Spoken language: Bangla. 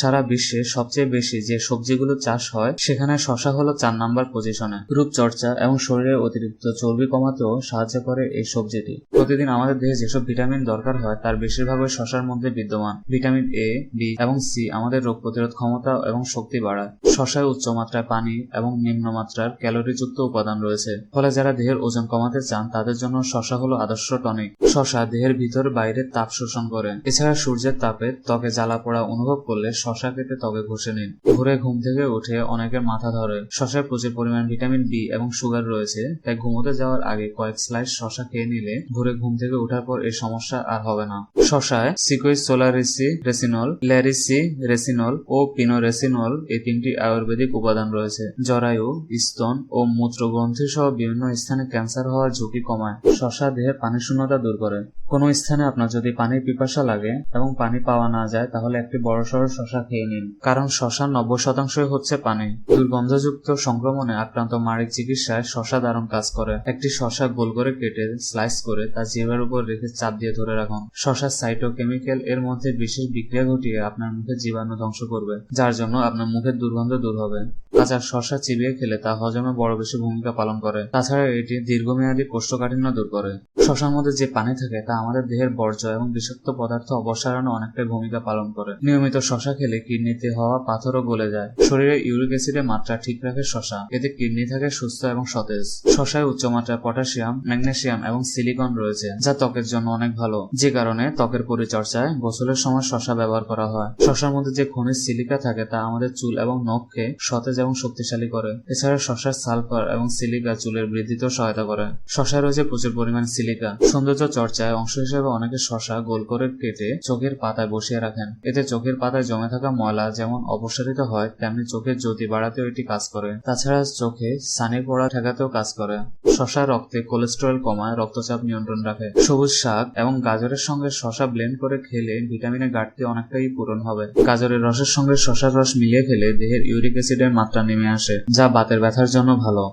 সারা বিশ্বে সবচেয়ে বেশি যে সবজিগুলো চাষ হয়, সেখানে শশা হলো চার নাম্বার পজিশনে রূপচর্চা এবং শরীরের অতিরিক্ত চর্বি কমাতেও সাহায্য করে এই সবজিটি। প্রতিদিন আমাদের দেহে যেসব ভিটামিন দরকার হয়, তার বেশিরভাগই শশার মধ্যে বিদ্যমান। ভিটামিন এ বি এবং সি আমাদের রোগ প্রতিরোধ ক্ষমতা এবং শক্তি বাড়ায়। শশায় উচ্চ মাত্রায় পানি এবং নিম্ন নিম্নমাত্রার ক্যালোরিযুক্ত উপাদান রয়েছে। ফলে যারা দেহের ওজন কমাতে চান, তাদের জন্য শশা হলো আদর্শ টনিক। শশা দেহের ভিতর বাইরে তাপ শোষণ করে। এছাড়া সূর্যের তাপে ত্বকে জ্বালা পোড়া অনুভব করলে শশা খেতে ত্বকে ঘষে নিন। ভোরে ঘুম থেকে উঠে অনেকের মাথা ধরে। শশায় প্রচুর পরিমাণ ভিটামিন বি এবং সুগার রয়েছে, তাই ঘুমোতে যাওয়ার আগে কয়েক স্লাইস শশা খেয়ে নিলে ভোরে ঘুম থেকে ওঠার পর এই সমস্যা আর হবে না। শশায় সিকুইস সোলারিসি রেসিনল ল্যারিসি রেসিনল ও পিনোরেসিনল এই তিনটি আয়ুর্বেদিক উপাদান রয়েছে। জরায়ু, স্তন ও মূত্রগ্রন্থি সহ বিভিন্ন স্থানে ক্যান্সার হওয়ার ঝুঁকি কমায়। শশা দেহে পানি শূন্যতা দূর করে। কোনো স্থানে আপনার যদি পানির পিপাসা লাগে এবং পানি পাওয়া না যায়, তাহলে একটি বড়সড় শশা খেয়ে নিন। কারণ শশার নব্বই শতাংশই হচ্ছে পানি। দুর্গন্ধযুক্ত সংক্রমণে আক্রান্ত মাড়ির চিকিৎসায় শশা দারুণ কাজ করে। একটি শশা গোল করে কেটে, স্লাইস করে তা জিহ্বার উপর রেখে চাপ দিয়ে ধরে রাখুন। শশার সাইটোকেমিক্যাল এর মধ্যে বিশেষ বিক্রিয়া ঘটিয়ে আপনার মুখে জীবাণু ধ্বংস করবে, যার জন্য আপনার মুখের দুর্গন্ধ দূর হবে। কাঁচা শশা চিবিয়ে খেলে তা হজমে বড় বেশি ভূমিকা পালন করে। তাছাড়া এটি দীর্ঘমেয়াদী কোষ্ঠকাঠিন্য দূর করে। শশার মধ্যে যে পানি থাকে, তা আমাদের দেহের বর্জ্য এবং বিষাক্ত পদার্থ অপসারণে অনেকটাই ভূমিকা পালন করে। নিয়মিত শশা খেলে কিডনিতে হওয়া পাথরও গলে যায়। শরীরে ইউরিক অ্যাসিডের মাত্রা ঠিক রাখে শশা। এতে কিডনি থাকে সুস্থ এবং সতেজ। শশায় উচ্চ মাত্রায় পটাশিয়াম, ম্যাগনেসিয়াম এবং সিলিকন রয়েছে, যা ত্বকের জন্য অনেক ভালো। যে কারণে ত্বকের পরিচর্যায় গোসলের সময় শশা ব্যবহার করা হয়। শশার মধ্যে যে খনিজ সিলিকা থাকে তা আমাদের চুল এবং নখকে সতেজ এবং শক্তিশালী করে। এছাড়া শশার সালফার এবং সিলিকা চুলের বৃদ্ধিতেও সহায়তা করে। শশায় রয়েছে প্রচুর পরিমাণ সিলিকা। সৌন্দর্য চর্চায় অংশ হিসেবে অনেকে শশা গোল করে কেটে চোখের পাতায় বসিয়ে রাখেন। এতে চোখের পাতায় জমে থাকা ময়লা যেমন অপসারিত হয়, তেমনি চোখের জ্যোতি বাড়াতেও এটি কাজ করে। তাছাড়া চোখে সানি পড়া ঠেকাতেও কাজ করে। শশা রক্তে কোলেস্টেরল কমায়, রক্তচাপ নিয়ন্ত্রণ রাখে। সবুজ শাক এবং গাজরের সঙ্গে শশা ব্লেন্ড করে খেলে ভিটামিনের ঘাটতি অনেকটাই পূরণ হবে। গাজরের রসের সঙ্গে শশার রস মিলিয়ে খেলে দেহের ইউরিক অ্যাসিডের মাত্রা নেমে আসে, যা বাতের ব্যথার জন্য ভালো।